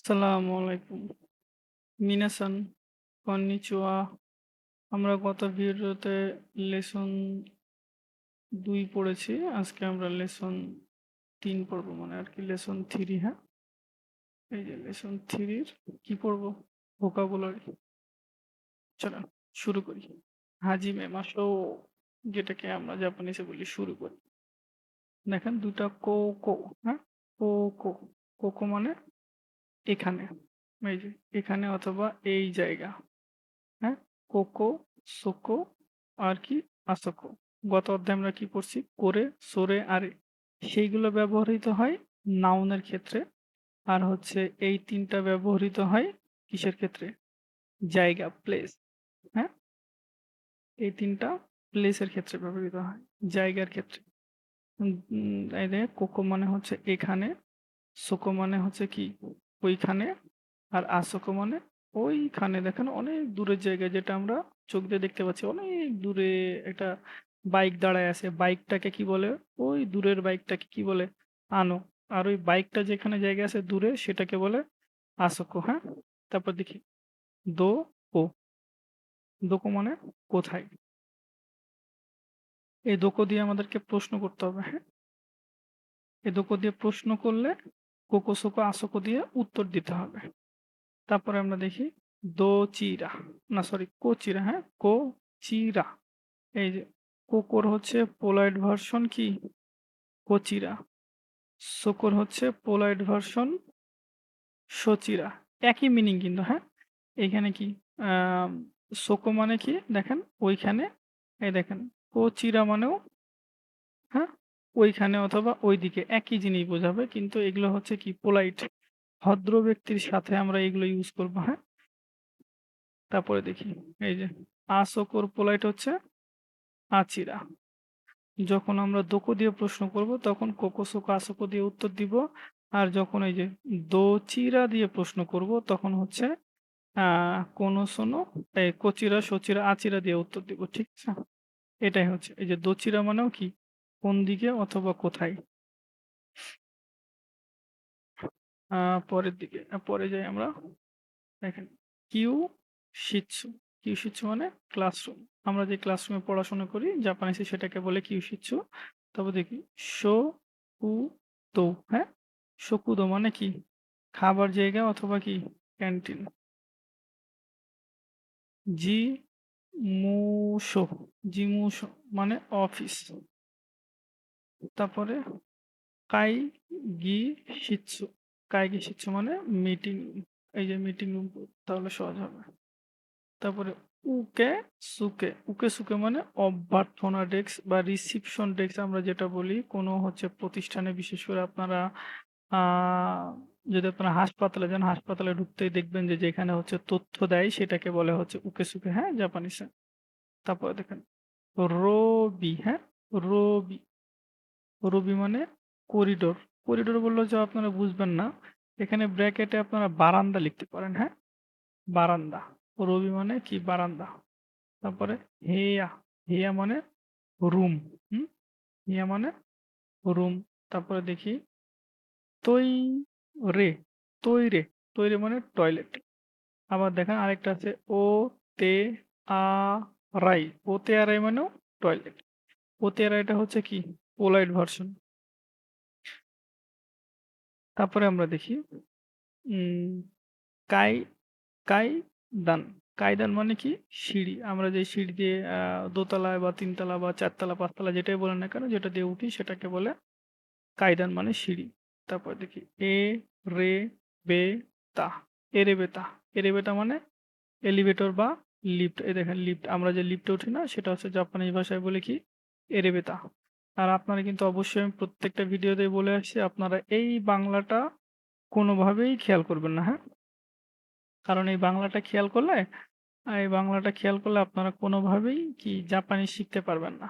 আসসালামু আলাইকুম। মিনাসান, কন্নিচিওয়া। আমরা গত ভিডিওতে লেসন দুই পড়েছি। আজকে আমরা লেসন তিন পড়ব মানে আর কি লেসন থ্রি হ্যাঁ? এই যে লেসন 3 এর কি পড়ব? ভোকাবুলারি। চলো শুরু করি। হাজিমে মাসো যেটাকে আমরা জাপানিজে বলি শুরু করি। দেখেন ২ টা কো, কো, হ্যাঁ? কো, কো। কোকো মানে এখানে। এই যে এখানে অথবা এই জায়গা। হ্যাঁ? কোকো, সোকো আর কি আসোকো। গত অধ্যায়ে আমরা কি পড়ছি? করে, সরে আরে। সেইগুলো ব্যবহৃত হয় নাউনের ক্ষেত্রে। আর হচ্ছে এই তিনটা ব্যবহৃত হয় কিসের ক্ষেত্রে? জায়গা, প্লেস। হ্যাঁ? এই তিনটা প্লেসের ক্ষেত্রে ব্যবহৃত হয়। জায়গার ক্ষেত্রে। কোকো মানে হচ্ছে এখানে, সোকো মানে হচ্ছে কি? ওইখানে। আর আসোকো মানে ওইখানে দেখেন অনেক দূরের জায়গায় যেটা আমরা চোখ দিয়ে দেখতে পাচ্ছি। অনেক দূরে একটা বাইক দাঁড়ায় আছে। বাইকটাকে কি বলে? ওই দূরের বাইকটাকে কি বলে? আনো। আর ওই বাইকটা যেখানে জায়গা আছে দূরে সেটাকে বলে আসোকো, হ্যাঁ? তারপর দেখি দো কো। দোকো মানে কোথায়? এই দোকো দিয়ে আমাদেরকে প্রশ্ন করতে হবে, হ্যাঁ? এই দোকো দিয়ে প্রশ্ন করলে কোকো, সোকো, আসোকো দিয়ে উত্তর দিতে হবে। তারপরে আমরা দেখি দো-চিরা না সরি কোচিরা, হ্যাঁ? কো চিরা এই যে কোকোর হচ্ছে পোলাইট ভার্সন কি? কোচিরা। সোকোর হচ্ছে পোলাইট ভার্সন শচিরা। একই মিনিং কিন্তু, হ্যাঁ? এইখানে কি? সোকো মানে কি? দেখেন ওইখানে। এই দেখেন কোচিরা মানেও হ্যাঁ? ওইখানে অথবা ওইদিকে একই জিনিস বোঝাবে। কিন্তু এগুলো হচ্ছে কি? পোলাইট। ভদ্র ব্যক্তির সাথে আমরা এগুলো ইউজ করব, হ্যাঁ? তারপরে দেখি এই যে আসোকোর পোলাইট হচ্ছে আচিরা। যখন আমরা দোকো দিয়ে প্রশ্ন করব তখন কোকো, সোকো, আসোকো দিয়ে উত্তর দিব। আর যখন এই যে দো-চিরা দিয়ে প্রশ্ন করব তখন হচ্ছে কোনো, সোনো, কোচিরা, শচিরা, আচিরা দিয়ে উত্তর দিব। ঠিক আছে? এটাই হচ্ছে। এই যে দো-চিরা মানেও কি? কোন দিকে অথবা কোথায়। পরের দিকে পরে যাই আমরা। দেখেন কিউ শিচ্ছু কিউ শিচ্ছু মানে ক্লাসরুম। আমরা যে ক্লাসরুমে পড়াশোনা করি জাপানিজে সেটাকে বলে কিউ শিচ্ছু তারপর দেখি শোকুদো, হ্যাঁ? শোকুদো মানে কি? খাবার জায়গা অথবা কি? ক্যান্টিন। জিমুশো, জিমুশো মানে অফিস। তারপরে কাইগিশিৎসু। কাইগিশিৎসু মানে মিটিং। এই যে মিটিং রুম তাহলে সহজ হবে। তারপরে উকে-সুকে। উকে-সুকে মানে অভ্যর্থনা ডেস্ক বা রিসিপশন ডেস্ক আমরা যেটা বলি। কোনো হচ্ছে প্রতিষ্ঠানে বিশেষ করে আপনারা যদি আপনারা হাসপাতালে যান, হাসপাতালে ঢুকতেই দেখবেন যে যেখানে হচ্ছে তথ্য দেয় সেটাকে বলে হচ্ছে উকে-সুকে, হ্যাঁ? জাপানিজে। তারপরে দেখেন রবি হ্যাঁ? রোবি। রবি মানে করিডোর। করিডোর বললেও যে আপনারা বুঝবেন না। এখানে ব্র্যাকেটে আপনারা বারান্দা লিখতে পারেন, হ্যাঁ? বারান্দা। রবি মানে কি? বারান্দা। তারপরে হেয়া। হেয়া মানে রুম। হুম? হেয়া মানে রুম। তারপরে দেখি তৈ-রে। তৈরে। তৈরে মানে টয়লেট। আবার দেখেন আরেকটা আছে ও-তে-আ-রাই। ও-তে-আ-রাই মানেও টয়লেট। ও-তে-আ-রাইটা হচ্ছে কি? Polite version. তারপরে আমরা দেখি, উম, কাই কাইদান। কাইদান মানে কি? সিঁড়ি। আমরা যে সিঁড়ি দিয়ে দোতলায় বা তিনতলা বা চারতলা, পাঁচতলা যেটাই বলেন না কেন, যেটা দিয়ে উঠি সেটাকে বলে কায়দান মানে সিঁড়ি। তারপর দেখি এ-রে-বে-তা। এরেবেতা। এরেবেতা মানে এলিভেটর বা লিফট। এ দেখেন লিফট। আমরা যে লিফটে উঠি না, সেটা হচ্ছে জাপানিজ ভাষায় বলে কি? এরেবেতা। আর আপনারা কিন্তু অবশ্যই আমি প্রত্যেকটা ভিডিওতেই বলে আসছি আপনারা এই বাংলাটা কোনোভাবেই খেয়াল করবেন না, হ্যাঁ? কারণ এই বাংলাটা খেয়াল করলে এই বাংলাটা খেয়াল করলে আপনারা কোনোভাবেই কি জাপানি শিখতে পারবেন না।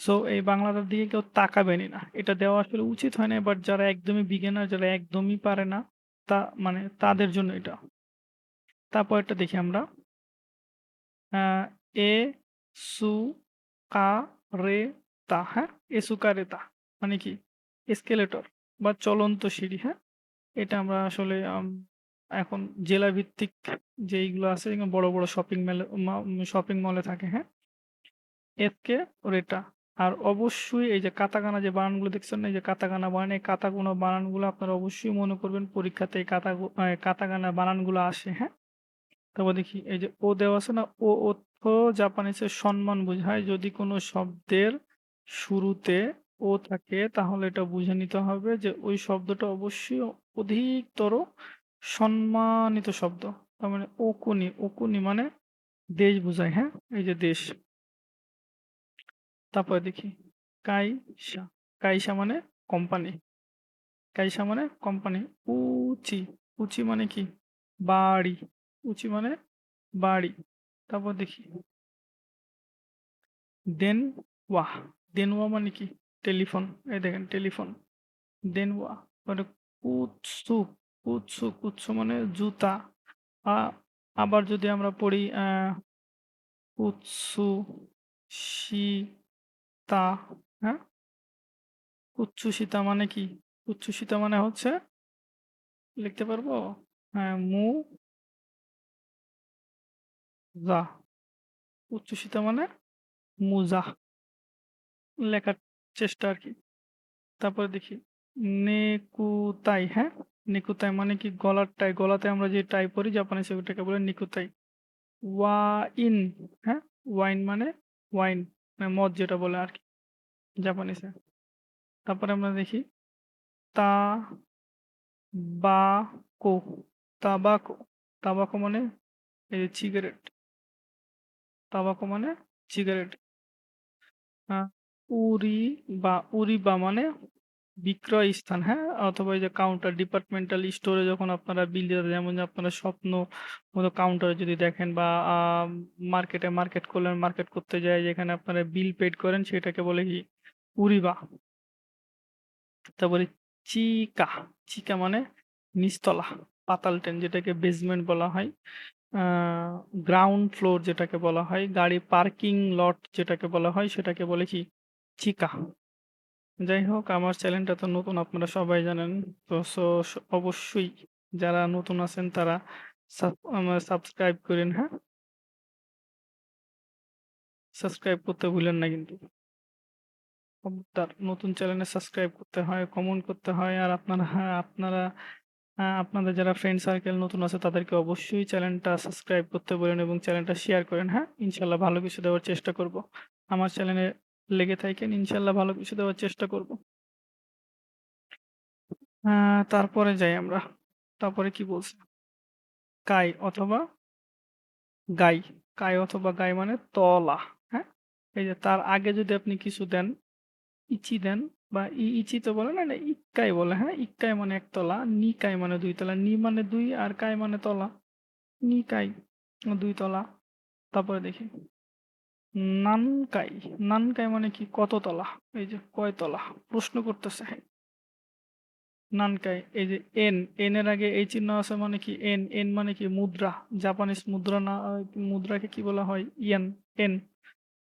সো এই বাংলাটার দিকে কেউ তাকাবেনই না। এটা দেওয়া আসলে উচিত হয় না বাট যারা একদমই বিগিনার যারা একদমই পারে না তা মানে তাদের জন্য এটা। তারপরেরটা দেখি আমরা। আ এ-সু-কা-রে-তা, হ্যাঁ? এসুকারেতা মানে কি? এসকেলেটর বা চলন্ত সিঁড়ি, হ্যাঁ? এটা আমরা আসলে এখন জেলাভিত্তিক যেইগুলো আছে বড়, বড় শপিং মেলে শপিং মলে থাকে, হ্যাঁ? এফকে ওর এটা। আর অবশ্যই এই যে কাতাকানা যে বানানগুলো দেখছেন না? এই যে কাতাকানা বানান, এই কাতাকুনা বানানগুলো আপনারা অবশ্যই মনে করবেন পরীক্ষাতে এই কাতাগু আ কাতাকানা বানানগুলো আসে, হ্যাঁ? তারপর দেখি এই যে ও দেওয়া আছে না? ও অর্থ জাপানিসের সম্মান বোঝায়। যদি কোনো শব্দের শুরুতে ও থাকে তাহলে এটা বুঝে নিতে হবে যে ওই শব্দটা অবশ্যই অধিকতর সম্মানিত শব্দ। তার মানে ওকুনি, ওকুনি মানে দেশ বোঝায়, হ্যাঁ? এই যে দেশ। তারপরে দেখি কাইসা। কাইসা মানে কোম্পানি। কাইসা মানে কোম্পানি। উচি, উচি মানে কি? বাড়ি। উচি মানে বাড়ি। তারপর দেখি দেনওয়া। দেনওয়া মানে কি? টেলিফোন। এই দেখেন টেলিফোন। দেনওয়া। মানে কুৎসু। কুৎসু, কুৎসু মানে জুতা। আবার যদি আমরা পড়ি কুৎসু সীতা, হ্যাঁ? কুৎসুসীতা মানে কি? কুৎসুসীতা মানে হচ্ছে লিখতে পারব? হ্যাঁ, মু যা। উচ্চসিতা মানে মুজা। লেখার চেষ্টা আর কি। তারপরে দেখি নেকুতাই, হ্যাঁ? নিকুতাই মানে কি গলার টাই। গলাতে আমরা যে টাই পরি জাপানিজে ওটাকে বলে নিকুতাই। ওয়াইন, হ্যাঁ? ওয়াইন মানে ওয়াইন মানে মদ যেটা বলে আর আরকি জাপানিজে। তারপরে আমরা দেখি তা বা-কো, তাবাকো। তাবাকো মানে এই যে সিগারেট। তাবাকো মানে সিগারেট। আ উরি বা উরিবা মানে বিক্রয় স্থান, হ্যাঁ? অথবা এই যে কাউন্টার ডিপার্টমেন্টাল স্টোরে যখন আপনারা বিল দিতে যেমন আপনারা স্বপ্ন মতো কাউন্টারে যদি দেখেন বা মার্কেটে মার্কেট করলেন, মার্কেট করতে যায় যেখানে আপনারা বিল পেড করেন সেটাকে বলে কি? উরিবা। তারপরে চিকা। চিকা মানে নিচতলা, পাতাল ট্রেন যেটাকে বেসমেন্ট বলা হয়। গ্রাউন্ড ফ্লোর যেটাকে বলা হয়, গাড়ি পার্কিং লট যেটাকে বলা হয় সেটাকে বলে কি? চিকা। যাই হোক আমার চ্যানেলটা তো নতুন আপনারা সবাই জানেন। তো সো অবশ্যই যারা নতুন আছেন তারা সাবস্ক্রাইব করেন, হ্যাঁ? সাবস্ক্রাইব করতে ভুলেন না কিন্তু। খবরদার নতুন চ্যানেলে সাবস্ক্রাইব করতে হয়, কমেন্ট করতে হয় আর আপনারা হ্যাঁ, আপনারা আ আপনাদের যারা ফ্রেন্ড সার্কেল নতুন আছে তাদেরকে অবশ্যই চ্যানেলটা সাবস্ক্রাইব করতে বলেন এবং চ্যানেলটা শেয়ার করেন, হ্যাঁ? ইনশাল্লাহ ভালো কিছু দেওয়ার চেষ্টা করব। আমার চ্যানেলে লেগে থাইকেন ইনশাআল্লাহ ভালো কিছু দেওয়ার চেষ্টা করব। তারপরে যাই আমরা। তারপরে কি বলছে? কাই অথবা গাই। কাই অথবা গাই মানে তলা, হ্যাঁ? এই যে তার আগে যদি আপনি কিছু দেন, ইচি দেন বা ই ইচি তো বলে না, এটা ইক্কাই বলে, হ্যাঁ? ইক্কাই মানে একতলা, নিকাই মানে দুই তলা। নি মানে দুই আর কাই মানে তলা। নিকাই দুই তলা। তারপরে দেখি নানকাই। নানকাই মানে কি? কত তলা? এই যে কয় তলা? প্রশ্ন করতেছে। নানকাই। এই যে এন, এন এর আগে এই চিহ্ন আছে মানে কি? এন, এন মানে কি? মুদ্রা। জাপানিজ মুদ্রা না মুদ্রাকে কি বলা হয়? ইয়েন, এন।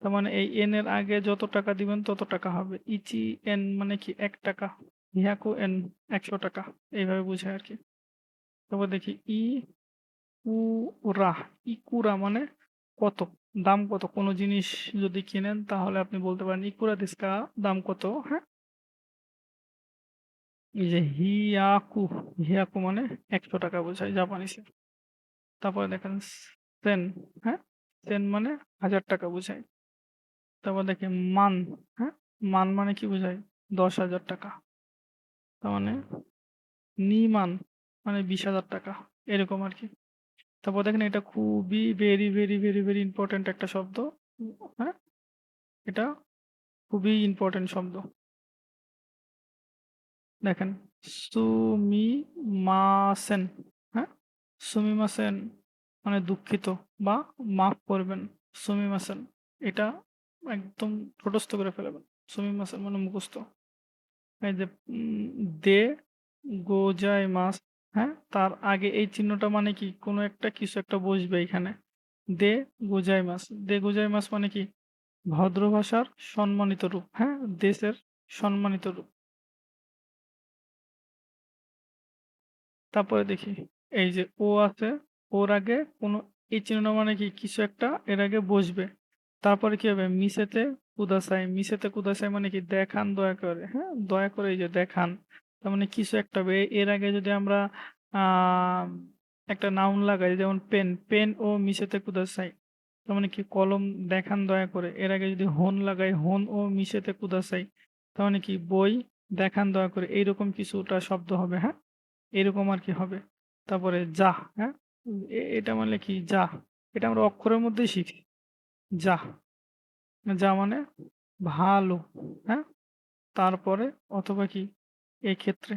তার মানে এই এন এর আগে যত টাকা দিবেন তত টাকা হবে। ইচি এন মানে কি? ৳১ হিয়াকু এন ৳১০০ এইভাবে বুঝায় আরকি। তারপর দেখি ই কুরা। ইকুরা মানে কত? দাম কত? কোনো জিনিস যদি কিনেন তাহলে আপনি বলতে পারেন ইকুরা ka? দাম কত? হ্যাঁ? এই যে হিয়াকু, হিয়াকু মানে ৳১০০ বোঝায় জাপানিজে। তারপরে দেখেন সেন, হ্যাঁ? সেন মানে ৳১০০০ বোঝায়। তারপর দেখেন মান, হ্যাঁ? মান মানে কি বোঝায়? ৳১০,০০০ তার মানে নিমান মানে ৳২০,০০০ এরকম আরকি। তারপর দেখেন এটা খুবই very, very, very, very important একটা শব্দ। হ্যাঁ? এটা খুবই ইম্পোর্টেন্ট শব্দ। দেখেন সুমিমাসেন, হ্যাঁ? সুমিমাসেন মানে দুঃখিত বা মাফ করবেন। সুমিমাসেন এটা একদম ঠোঁটস্থ করে ফেলবেন। সুমিমাসেন মানে মুখস্থ। এই যে দে গোজাইমাস, হ্যাঁ? তার আগে এই চিহ্নটা মানে কি? কোনো একটা কিছু একটা বসবে এখানে। দে গোজাইমাস। দে গোজাইমাস মানে কি? ভদ্র ভাষার সম্মানিত রূপ, হ্যাঁ? দেশের সম্মানিত রূপ। তারপরে দেখি এই যে ও আছে, ওর আগে কোনো এই চিহ্ন মানে কি কিছু একটা এর আগে বসবে। তারপরে কি হবে মিশেতে কুদাসাই, মিশেতে কুদাসাই মানে কি দেখান দয়া করে, হ্যাঁ? দয়া করে এই যে দেখান। তার মানে কিছু একটা হবে। এর আগে যদি আমরা একটা নাউন লাগাই যেমন পেন, পেন ও মিসেতে কুদাসাই। তার মানে কি কলম দেখান দয়া করে। এর আগে যদি হোন লাগাই হোন ও মিসেতে কুদাসাই। তার মানে কি বই দেখান দয়া করে। এইরকম কিছুটা শব্দ হবে, হ্যাঁ? এরকম আর কি হবে। তারপরে যাহ, হ্যাঁ? এ এটা মানে কি যাহ। এটা আমরা অক্ষরের মধ্যেই শিখি। যাহ। যা মানে ভালো, হ্যাঁ? তারপরে অথবা কি এক্ষেত্রে।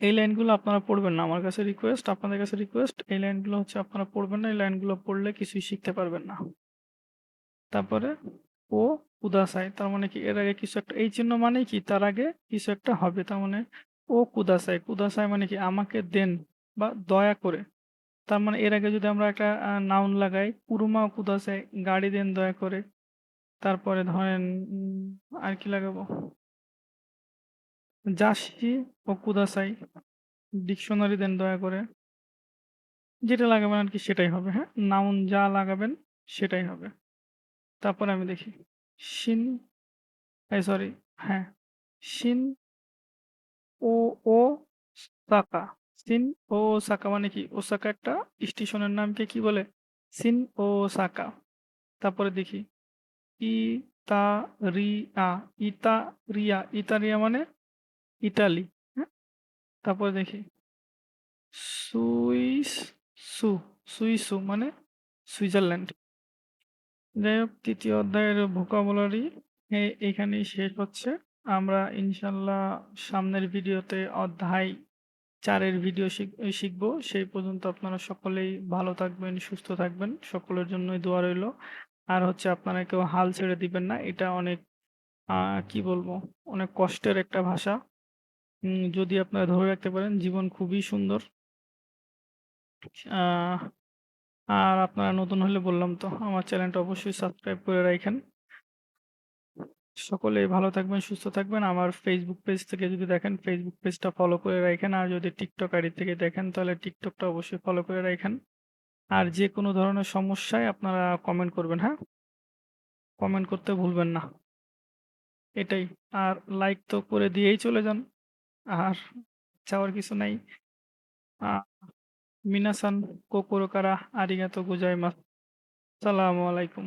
এই লাইনগুলো আপনারা পড়বেন না। আমার কাছে রিকোয়েস্ট, আপনাদের কাছে রিকোয়েস্ট এই লাইনগুলো হচ্ছে আপনারা পড়বেন না। এই লাইনগুলো পড়লে কিছুই শিখতে পারবেন না। তারপরে ও কুদাসাই তার মানে কি এর আগে কিছু একটা এই চিহ্ন মানে কি তার আগে কিছু একটা হবে। তার মানে ও কুদাসাই, কুদাসাই মানে কি আমাকে দেন বা দয়া করে। তার মানে এর আগে যদি আমরা একটা নাউন লাগাই কুরুমা ও কুদাসাই গাড়ি দেন দয়া করে। তারপরে ধরেন উম আর কি লাগাবো? জাসি ও কুদাসাই ডিকশনারি দেন দয়া করে। যেটা লাগাবেন আর কি সেটাই হবে, হ্যাঁ? নাউন যা লাগাবেন সেটাই হবে। তারপরে আমি দেখি শিন এই সরি হ্যাঁ, শিন ও ও সাকা। শিন ও সাকা মানে কি? ওসাকা একটা স্টেশনের নামকে কি বলে? শিন ও সাকা। তারপরে দেখি ইতারিয়া, ইতারিয়া, ইতারিয়া মানে ইতালি, হ্যাঁ? তারপরে দেখি সুইস সু, সুইসু মানে সুইজারল্যান্ড। যাই হোক তৃতীয় অধ্যায়ের ভোকাবুলারি এখানেই শেষ হচ্ছে। আমরা ইনশাল্লাহ সামনের ভিডিওতে অধ্যায় চারের ভিডিও শিখ শিখব। সেই পর্যন্ত আপনারা সকলেই ভালো থাকবেন, সুস্থ থাকবেন। সকলের জন্যই দোয়া রইল। আর হচ্ছে আপনারা কেউ হাল ছেড়ে দিবেন না। এটা অনেক কি বলব? অনেক কষ্টের একটা ভাষা। যদি আপনারা ধরে রাখতে পারেন জীবন খুবই সুন্দর। আর আপনারা নতুন হলে বললাম তো আমার চ্যানেলটা অবশ্যই সাবস্ক্রাইব করে রাইখেন। সকলেই ভালো থাকবেন, সুস্থ থাকবেন। আমার ফেসবুক পেজ থেকে যদি দেখেন ফেসবুক পেজটা ফলো করে রাইখেন। আর যদি টিকটক আইডি থেকে দেখেন তাহলে টিকটকটা অবশ্যই ফলো করে রাইখেন। আর যেকোনো ধরনের সমস্যায় আপনারা কমেন্ট করবেন, হ্যাঁ? কমেন্ট করতে ভুলবেন না। এটাই। আর লাইক তো করে দিয়েই চলে যান। আর চাওয়ার কিছু নাই। মিনাসান কোকোরো কারা আরিগাতো গোজাইমাসু। আসসালামু আলাইকুম।